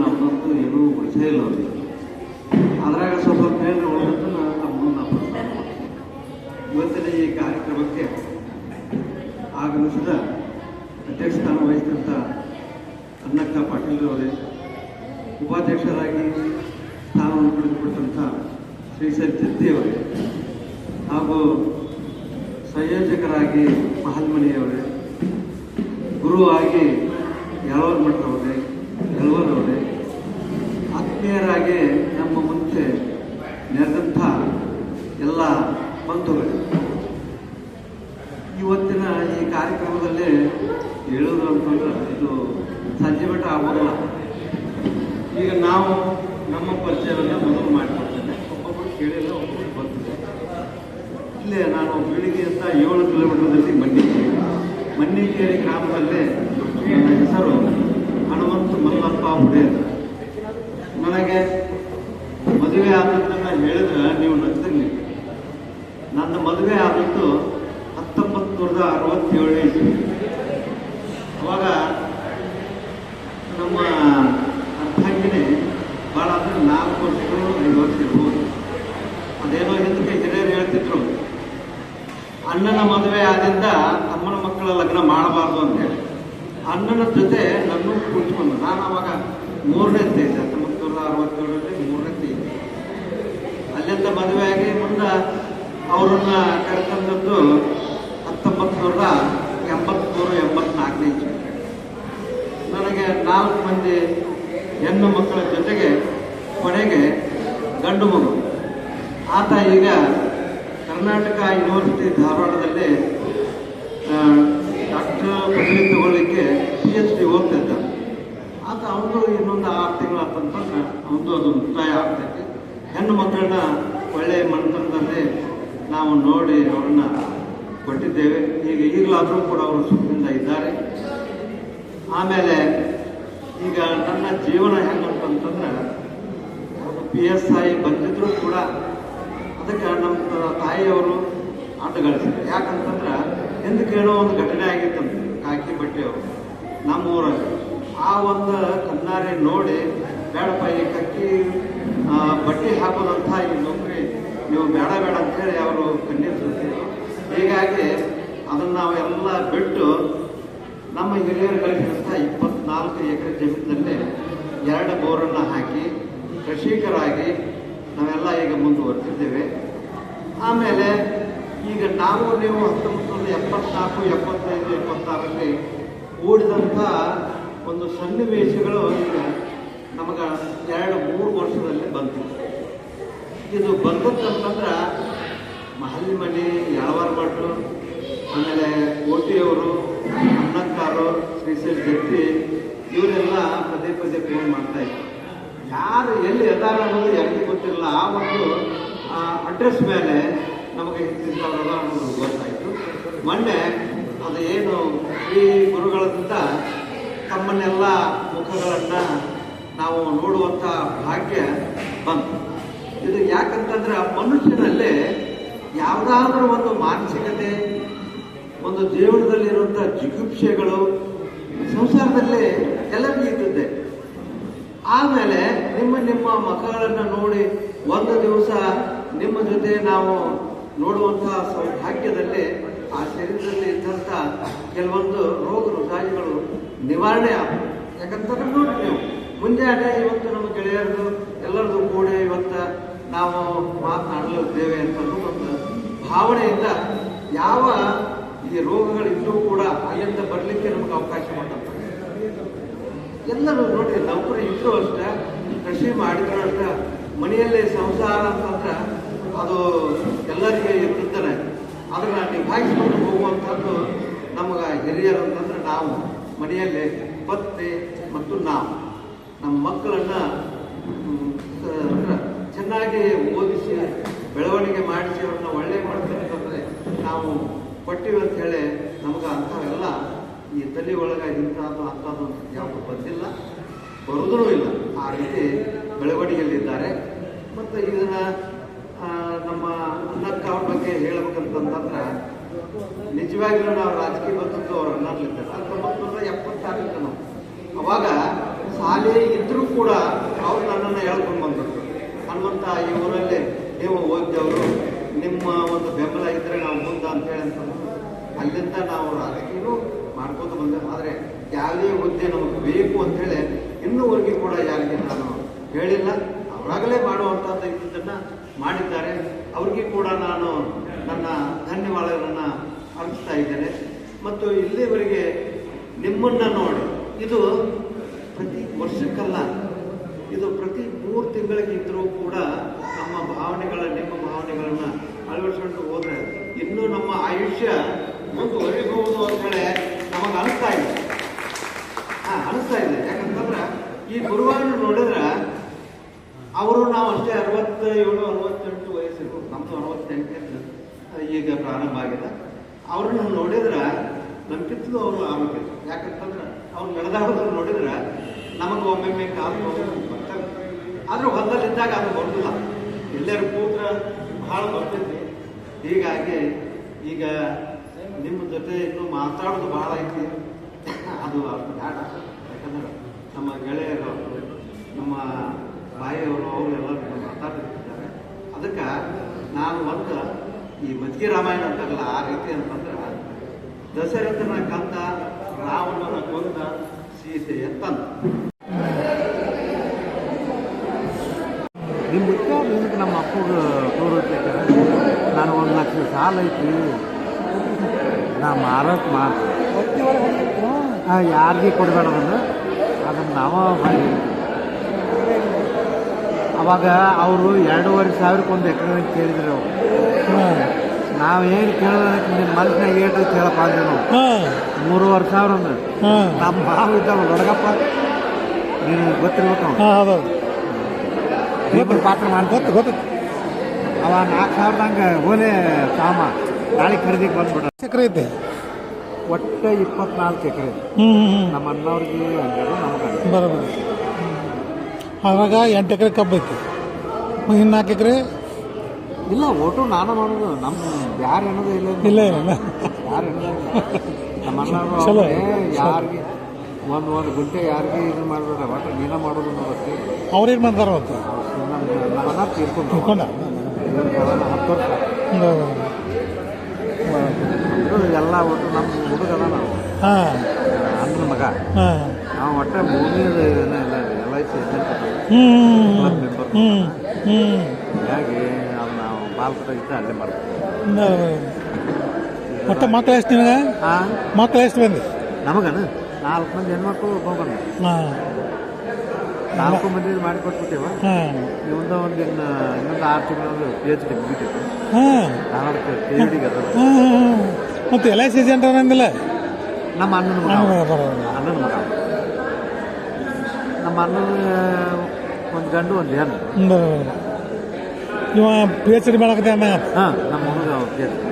ನಮ್ಮಂತೂ ಏನೂ ಉಳಿಸೇ ಇಲ್ಲ ಅವ್ರಿಗೆ ಅದ್ರಾಗ ಸ್ವಲ್ಪ ಮೇಲೆ ಏನು ನಾನು ತಮ್ಮನ್ನು ನಾವು ಇವತ್ತಿನ ಈ ಕಾರ್ಯಕ್ರಮಕ್ಕೆ ಆಗಮಿಸಿದ ಅಧ್ಯಕ್ಷ ಸ್ಥಾನ ವಹಿಸಿದಂಥ ಅನ್ನಕ್ಕ ಪಾಟೀಲ್ ಅವರೇ, ಉಪಾಧ್ಯಕ್ಷರಾಗಿ ಸ್ಥಾನವನ್ನು ಪಡೆದುಕೊಟ್ಟಂಥ ಶ್ರೀಸರ್ ಜದ್ದಿಯವರೇ ಹಾಗೂ ಸಂಯೋಜಕರಾಗಿ ಮಹಲ್ಮಣಿಯವರೇ ಗುರುವಾಗಿ ಯಳವರ ಮಠರವರೇ ಯಳವರವರೇ ಆತ್ಮೀಯರಾಗಿ ನಮ್ಮ ಮುಂದೆ ನೆರೆದಂಥ ಎಲ್ಲ ಬಂಧುಗಳು. ಇವತ್ತಿನ ಈ ಕಾರ್ಯಕ್ರಮದಲ್ಲಿ ಹೇಳೋದು ಅಂತಂದ್ರೆ ಇದು ಸಂಜೆ ಮಟ್ಟ ಆಗೋದಿಲ್ಲ. ಈಗ ನಾವು ನಮ್ಮ ಪರಿಚಯವನ್ನು ಮೊದಲು ಮಾಡಿಕೊಡ್ತೇನೆ ಒಬ್ಬೊಬ್ಬರು ಕೇಳಿಲ್ಲ ಒಬ್ಬೊಬ್ಬರು ಬರ್ತದೆ ಇಲ್ಲೇ ನಾನು ಬೀಳಿಗೆಯಿಂದ ಏಳು ಕಿಲೋಮೀಟರ್ದಲ್ಲಿ ಮಣ್ಣಿಕೇರಿ. ಮಣ್ಣಿಕೇರಿ ಗ್ರಾಮದಲ್ಲಿ ಮಲ್ಲಪ್ಪ ನನಗೆ ಮದುವೆ ಆದದ್ದನ್ನು ಹೇಳಿದ್ರೆ ನೀವು ನಗ್ತಿರ್ಲಿ. ನನ್ನ ಮದುವೆ ಆದದ್ದು ಹತ್ತೊಂಬತ್ತು ನೂರದ ಅರವತ್ತೇಳನೇ ಇಸ್ವಿ. ಅವಾಗ ನಮ್ಮ ಅರ್ಧಾಂಗಿನಿ ಭಾಳ ಅಂದ್ರೆ ನಾಲ್ಕು ವರ್ಷಗಳು ಐದು ವರ್ಷ ಇರ್ಬೋದು. ಅದೇನೋ ಹಿಂದಕ್ಕೆ ಹಿರಿಯರು ಹೇಳ್ತಿದ್ರು, ಅಣ್ಣನ ಮದುವೆ ಆದಿಂದ ತಮ್ಮನ ಮಕ್ಕಳ ಲಗ್ನ ಮಾಡಬಾರ್ದು ಅಂತೇಳಿ ಅಣ್ಣನ ಜೊತೆ ನನ್ನ ಕುಳಿತುಕೊಂಡು ನಾನು ಅವಾಗ ಮೂರನೇ ಇದ್ದೆ ಹತ್ತೊಂಬತ್ತು ನೂರ ಅರವತ್ತೇಳರಲ್ಲಿ ಮೂರನೇ ಇದ್ದೆ. ಅಲ್ಲಿಂದ ಮದುವೆ ಆಗಿ ಮುಂದೆ ಅವರನ್ನ ಕರೆತಂದದ್ದು ಹತ್ತೊಂಬತ್ತು ನೂರ ಎಂಬತ್ಮೂರು, ಎಂಬತ್ನಾಲ್ಕನೇ ಇಸ್ವಿ ನನಗೆ ನಾಲ್ಕು ಮಂದಿ ಹೆಣ್ಣು ಮಕ್ಕಳ ಜೊತೆಗೆ ಕೊನೆಗೆ ಗಂಡು ಮಗು. ಆತ ಈಗ ಕರ್ನಾಟಕ ಯೂನಿವರ್ಸಿಟಿ ಧಾರವಾಡದಲ್ಲಿ ಡಾಕ್ಟರ್ ಪದವಿ ತಗೊಳ್ಳಿಕ್ಕೆ ಪಿ ಎಚ್ ಡಿ ಓದ್ತಿದ್ದ ಆತ ಅವನು ಇನ್ನೊಂದು ಆರು ತಿಂಗಳು ಆತಂತಂದ್ರೆ ಅವನದು ಅದು ಮುಕ್ತಾಯ ಆಗ್ತೈತಿ. ಹೆಣ್ಣು ಮಕ್ಕಳನ್ನ ಒಳ್ಳೆಯ ಮನೆತನದಲ್ಲಿ ನಾವು ನೋಡಿ ಅವ್ರನ್ನ ಕೊಟ್ಟಿದ್ದೇವೆ. ಈಗ ಈಗಲಾದರೂ ಕೂಡ ಅವರು ಸುಖದಿಂದ ಇದ್ದಾರೆ. ಆಮೇಲೆ ಈಗ ನನ್ನ ಜೀವನ ಹೆಂಗಂತಂತಂದ್ರೆ ಪಿ ಎಸ್ ಐ ಬಂದಿದ್ರು ಕೂಡ ಅದಕ್ಕೆ ನಮ್ಮ ತಾಯಿಯವರು ಅಡ್ಡಗಳಿಸಿದ್ರು ಯಾಕಂತಂದ್ರೆ ಎಂದು ಕೇಳೋ ಒಂದು ಘಟನೆ ಆಗಿತ್ತಂತೆ ಕಾಕಿ ಬಟ್ಟೆಯವರು ನಮ್ಮ ಊರಲ್ಲಿ ಆ ಒಂದು ಕಣ್ಣಾರೆ ನೋಡಿ, ಬೇಡಪ್ಪ, ಈ ಕಕ್ಕಿ ಬಟ್ಟೆ ಹಾಕೋದಂಥ ಈ ನೌಕರಿ. ನೀವು ಬೇಡ ಬೇಡ ಅಂತೇಳಿ ಅವರು ಕಣ್ಣೀರು ಹೀಗಾಗಿ ಅದನ್ನು ನಾವೆಲ್ಲ ಬಿಟ್ಟು ನಮ್ಮ ಹಿರಿಯರು ಗಳಿಸಿದಂಥ ಇಪ್ಪತ್ನಾಲ್ಕು ಎಕರೆ ಜಮೀನಿನಲ್ಲಿ ಎರಡು ಬೋರನ್ನು ಹಾಕಿ, ಕೃಷಿಕರಾಗಿ ನಾವೆಲ್ಲ ಈಗ ಮುಂದುವರೆದಿದ್ದೇವೆ ಆಮೇಲೆ ಈಗ ನಾವು ನೀವು ಹತ್ತೊಂಬತ್ತು ನೂರ ಎಪ್ಪತ್ನಾಲ್ಕು, ಎಪ್ಪತ್ತೈದು, ಎಪ್ಪತ್ತಾರರಲ್ಲಿ ಓಡಿದಂಥ ಒಂದು ಸನ್ನಿವೇಶಗಳು ಈಗ ನಮಗೆ ಎರಡು, ಮೂರು ವರ್ಷದಲ್ಲಿ ಬಂತು. ಇದು ಬಂದತ್ತಂತಂದ್ರೆ ಮಹಲ್ಲಿ ಮನೆ ಯಳವಾರ್ ಭಟ್ರು, ಆಮೇಲೆ ಕೋಟಿಯವರು, ಅನ್ನಕ್ಕಾರು ಶ್ರೀಶೈಲ್ ಜಟ್ಟಿ ಇವರೆಲ್ಲ ಪದೇ ಪದೇ ಫೋನ್ ಮಾಡ್ತಾ ಇದ್ರು. ಯಾರು ಎಲ್ಲಿ ಎದಾರ ಅನ್ನೋದು ಯಾರಿಗೂ ಗೊತ್ತಿಲ್ಲ. ಆ ಒಂದು ಅಡ್ರೆಸ್ ಮೇಲೆ ನಮಗೆ ಇಂಥವರೆಲ್ಲ ಅನ್ನೋದು ಗೊತ್ತಾಯಿತು. ಮೊನ್ನೆ ಅದು ಏನು ಈ ಗುರುಗಳಿಂದ ತಮ್ಮನ್ನೆಲ್ಲ ಮುಖಗಳನ್ನು ನಾವು ನೋಡುವಂಥ ಭಾಗ್ಯ ಬಂತು. ಇದು ಯಾಕಂತಂದ್ರೆ ಮನುಷ್ಯನಲ್ಲಿ ಯಾವುದಾದ್ರೂ ಒಂದು ಮಾನಸಿಕತೆ, ಒಂದು ಜೀವನದಲ್ಲಿರುವಂಥ ಜಿಗುಪ್ಸೆಗಳು ಸಂಸಾರದಲ್ಲಿ ಎಲ್ಲರಿಗೂ ಇದ್ದಿದ್ದೆ. ಆಮೇಲೆ ನಿಮ್ಮ ನಿಮ್ಮ ಮಕ್ಕಳನ್ನು ನೋಡಿ ಒಂದು ದಿವಸ ನಿಮ್ಮ ಜೊತೆ ನಾವು ನೋಡುವಂತಹ ಸೌಭಾಗ್ಯದಲ್ಲಿ ಆ ಶರೀರದಲ್ಲಿ ಇದ್ದಂಥ ಕೆಲವೊಂದು ರೋಗ ರುಜಾಯಿಗಳು ನಿವಾರಣೆ ಆಗ್ತದೆ ಯಾಕಂತಂದ್ರೆ ನೋಡಿ ನೀವು ಮುಂಜಾನೆ ಇವತ್ತು ನಮ್ಮ ಗೆಳೆಯರದು, ಎಲ್ಲರದು ಕೂಡಿ ಇವತ್ತು ನಾವು ಮಾತನಾಡಲಿದ್ದೇವೆ ಅಂತ ಒಂದು ಭಾವನೆಯಿಂದ ಯಾವ ಈ ರೋಗಗಳಿದ್ರೂ ಕೂಡ ಅಲ್ಲಿಂದ ಬರಲಿಕ್ಕೆ ನಮಗೆ ಅವಕಾಶ ಕೊಟ್ಟಂತ ಎಲ್ಲರೂ ನೋಡಿ, ನೌಕರಿ ಇದ್ರು ಅಷ್ಟೇ, ಕೃಷಿ ಮಾಡಿದ್ರು ಅಷ್ಟೇ, ಮನೆಯಲ್ಲೇ ಸಂಸಾರ ಅಂತಂದ್ರೆ ಅದು ಎಲ್ಲರಿಗೆ ಇರುತ್ತದೆ ಅದನ್ನು ನಿಭಾಯಿಸ್ಕೊಂಡು ಹೋಗುವಂಥದ್ದು ನಮಗೆ ಹಿರಿಯರು ಅಂತಂದ್ರೆ ನಾವು. ಮನೆಯಲ್ಲಿ ಪತ್ನಿ ಮತ್ತು ನಾವು. ನಮ್ಮ ಮಕ್ಕಳನ್ನು ಚೆನ್ನಾಗಿ ಓದಿಸಿ, ಬೆಳವಣಿಗೆ ಮಾಡಿಸಿ ಅವ್ರನ್ನ ಒಳ್ಳೆ ಮಾಡ್ತಕ್ಕಂಥದ್ದೇ ನಾವು ಕೊಟ್ಟಿವಿ ಅಂತ ಹೇಳಿ ನಮಗೆ ಅಂಥವೆಲ್ಲ ಈ ತಲೆ ಒಳಗೆ ಇಂಥದ್ದು ಅಂಥದ್ದು ಯಾವುದು ಬಂದಿಲ್ಲ. ಬರೋದೂ ಇಲ್ಲ. ಆ ರೀತಿ ಬೆಳವಣಿಗೆಯಲ್ಲಿದ್ದಾರೆ. ಮತ್ತು ಇದನ್ನ ನಮ್ಮ ಅನ್ನಕ್ಕ ಅವ್ರ ಬಗ್ಗೆ ಹೇಳ್ಬೇಕಂತಂದ್ರೆ ನಿಜವಾಗ್ಲೂ ನಾವು ರಾಜಕೀಯ ಬಂದದ್ದು ಅವ್ರ ಅನ್ನರ್ಲಿದ್ದಾರೆ ಹತ್ತೊಂಬತ್ತು ನೂರ ನಾವು. ಅವಾಗ ಶಾಲೆ ಇದ್ರೂ ಕೂಡ ಅವ್ರು ನನ್ನನ್ನು ಹೇಳ್ಕೊಂಡು ಬಂದರು. ಹನುಮಂತ, ಈ ಊರಲ್ಲಿ ನೀವು ಓದಿದವರು, ನಿಮ್ಮ ಒಂದು ಬೆಂಬಲ ಇದ್ದರೆ ನಾವು ಮುಂದೆ ಅಂತೇಳಿ ಅಂತ ಅಲ್ಲಿಂದ ನಾವು ರಾಜಕೀಯನೂ ಮಾಡ್ಕೋತ ಬಂದೆವು. ಆದರೆ ಯಾವುದೇ ಹುದ್ದೆ ನಮಗೆ ಬೇಕು ಅಂತೇಳಿ ಇನ್ನೂವರೆಗೆ ಕೂಡ ಯಾರಿಗೆ ನಾನು ಹೇಳಿಲ್ಲ. ಅವರಾಗಲೇ ಮಾಡುವಂಥದ್ದು ಇದನ್ನು ಮಾಡಿದ್ದಾರೆ. ಅವ್ರಿಗೆ ಕೂಡ ನಾನು ನನ್ನ ಧನ್ಯವಾದಗಳನ್ನು ಅರ್ಪಿಸ್ತಾ ಇದ್ದೇನೆ. ಮತ್ತು ಇಲ್ಲಿವರೆಗೆ ನಿಮ್ಮನ್ನು ನೋಡಿ, ಇದು ಪ್ರತಿ ವರ್ಷಕ್ಕಲ್ಲ, ಇದು ಪ್ರತಿ ಮೂರು ತಿಂಗಳಿಗೆ ಇದ್ರೂ ಕೂಡ ನಮ್ಮ ಭಾವನೆಗಳ, ನಿಮ್ಮ ಭಾವನೆಗಳನ್ನು ಅಳವಡಿಸ್ಕೊಂಡು ಹೋದರೆ ಇನ್ನೂ ನಮ್ಮ ಆಯುಷ್ಯ ಮುಂದುವರಿಬಹುದು ಅಂತೇಳಿ ನಮಗೆ ಅನಿಸ್ತಾ ಇದೆ. ಹಾಂ, ಅನಿಸ್ತಾ ಇದೆ. ಯಾಕಂತಂದ್ರೆ ಈ ಗುರುವಾರ ನೋಡಿದ್ರೆ, ಅವರು ನಾವು ಅಷ್ಟೇ ಅರವತ್ತೇಳು ಅರವತ್ತೆಂಟು ವಯಸ್ಸಿರು ನಮ್ಮದು ಅರವತ್ತೆಂಟು ಈಗ ಪ್ರಾರಂಭ ಆಗಿದೆ. ಅವ್ರನ್ನ ನೋಡಿದ್ರೆ ನಮ್ಗಿಂತಲೂ ಅವರು ಆರೋಗ್ಯ. ಯಾಕಂತಂದ್ರೆ ಅವ್ರು ನಡೆದಾಡೋದನ್ನು ನೋಡಿದ್ರೆ ನಮಗೆ ಒಮ್ಮೊಮ್ಮೆ ಕಾಲು ನೋವು ಬರ್ತವೆ. ಆದರೂ ಹೊಲದಲ್ಲಿದ್ದಾಗ ಅದು ಬರೋದಿಲ್ಲ. ಎಲ್ಲರೂ ಕೂತ್ರ ಬಹಳ ಬರ್ತೈತಿ ಹೀಗಾಗಿ ಈಗ ನಿಮ್ಮ ಜೊತೆ ಇನ್ನು ಮಾತಾಡೋದು ಬಹಳ ಐತಿ. ಅದು ಅಷ್ಟು ಬೇಡ. ಯಾಕಂದ್ರೆ ನಮ್ಮ ಗೆಳೆಯರು, ನಮ್ಮ ಬಾಯಿಯವರು ಅವರು ಎಲ್ಲರೂ ಮಾತಾಡ್ತಿರ್ತಾರೆ ಅದಕ್ಕೆ ನಾನು ಒಂದು ಈ ಮಜ್ಜಿ ರಾಮಾಯಣ ಅಂತಾರಲ್ಲ, ಆ ರೀತಿ ಅಂತಂದ್ರೆ ದಶರಥನ ಕಂದ, ರಾವಣನ ಕೊಂದ, ಸೀತೆ ತಂದ ನಿಮ್ಮ ನಿಮ್ಗೆ ನಮ್ಮ ಅಪ್ಪಗೆ ತೋರುತ್ತೆ ನಾನು ಒಂದು ಲಕ್ಷ ಸಾಲ ಐತಿ ನಾ ಮಾರಾಟ ಮಾಡ್ತೀನಿ. ಯಾರಿಗೆ ಕೊಡಬೇಡ ಅದನ್ನು? ಅದನ್ನು ನಾವು ಮಾಡಿ ಅವಾಗ ಅವರು ಎರಡೂವರೆ ಸಾವಿರಕ್ಕೆ ಒಂದು ಎಕರೆ ಕೇಳಿದ್ರು ಅವರು. ಏನು ಕೇಳೋದಕ್ಕೆ ನಿಮ್ಮ ಮನಸ್ಸಿನಾಗ ಏಟು ಕೇಳಪ್ಪ ಅಂದ್ರೆ ನಾವು ಮೂರುವರೆ ಸಾವಿರ ಅಂದ್ರೆ. ನಮ್ಮ ಮಾವು ಇದ್ದಾವ ಲೊಡಗಪ್ಪ ನೀನು ಗೊತ್ತಿರ್ಬೇಕು ಅವ್ನು. ದೇವ್ರ ಪಾತ್ರ ಮಾಡ್ಬೇಕು ಗೊತ್ತು ಗೊತ್ತು. ಅವ ನಾಲ್ಕು ಸಾವಿರದಂಗೆ ಓಲೆ ಸಾಮ. ನಾಳೆ ಖರೀದಿಗೆ ಬಂದ್ಬಿಡ ಎಕರೆ ಐತೆ? ಒಟ್ಟು ಇಪ್ಪತ್ನಾಲ್ಕು ಎಕರೆ. ನಮ್ಮ ಅಣ್ಣವ್ರಿಗೆ ಹಂಗಾರು ನಮಗೆ ಬರೋಬರ. ಅದ್ರಾಗ ಎಂಟು ಎಕರೆ ಕಬ್ಬು ಐತಿ. ಇನ್ನು ನಾಲ್ಕು ಎಕರೆ ಇಲ್ಲ ಒಟ್ಟು ನಾನು ಮಾಡೋದು ನಮ್ಮ ಯಾರು ಅನ್ನೋದು ಇಲ್ಲ ಇಲ್ಲ ಇಲ್ಲ. ಯಾರು ನಮ್ಮ ಚಲೋ. ಯಾರಿಗೆ ಒಂದು ಒಂದು ಗುಂಟೆ ಯಾರಿಗೆ ಇದು ಮಾಡಬೇಡ. ಒಟ್ಟು ನೀನ ಮಾಡೋದು ನೋಡಕ್ಕೆ ಅವ್ರೇನು ಮಾಡ್ತಾರ ಅಂತ ನಮ್ಮ ತೀರ್ಕೊಂಡು ತಿಳ್ಕೊಂಡ ಹತ್ತು ವರ್ಷ. ಅಂದ್ರೂ ಎಲ್ಲ ಒಟ್ಟು ನಮ್ಮ ಹುಡುಗದ ನಾವು. ಹಾಂ. ಅಣ್ಣನ ಮಗ. ನಾವು ಒಟ್ಟೆ ಭೂಮಿಯದು ಎಲ್ ಹ್ಞೂ ಹ್ಞೂ ಹ್ಞೂ ಹೀಗಾಗಿ ನಾವು ನಾವು ಬಾಲ್ಕಟ ಇದ್ದ ಅಲ್ಲೇ ಮಾಡ್ತೀವಿ ಮತ್ತೆ ಮಕ್ಳು ಎಷ್ಟು ನಿಮಗೆ ಹಾಂ ಮಕ್ಳು ಎಷ್ಟು ಬಂದಿ? ನಮಗನ? ನಾಲ್ಕು ಮಂದಿ ಹೆಣ್ಮಕ್ಳು ಹಾಂ. ನಾಲ್ಕು ಮಂದಿ ಮಾಡಿಕೊಟ್ಬಿಟ್ಟಿವ ಇವಂದ ಒಂದು ಇನ್ನು ಇನ್ನೊಂದು ಆರು ತಿಂಗಳು ಪಿ ಎಚ್ ಡಿ ಮುಗಿತೈತಿ ಹಾಂ ಧಾರವಾಡಕ್ಕೆ ಕೆ ಡಿಗೆ ಅದ ಹಾಂ ಮತ್ತು ಎಲ್ ಐ ಸಿ ಸೆಂಟರ್ ಅಂದಿಲ್ಲ? ನಮ್ಮ ಅಣ್ಣನ ಮಗ. ಅಣ್ಣನ ಮಗ. ನಮ್ಮ ಅಣ್ಣನ ಒಂದು ಗಂಡು ಒಂದು ಹೆಣ್ಣು. ಬರೋಬರ ಇವ ಪಿ ಎಚ್ ಡಿ ಮಾಡಕತ್ತೆ ಹಾಂ ನಮ್ಮ ಹುಡುಗ ಡಿ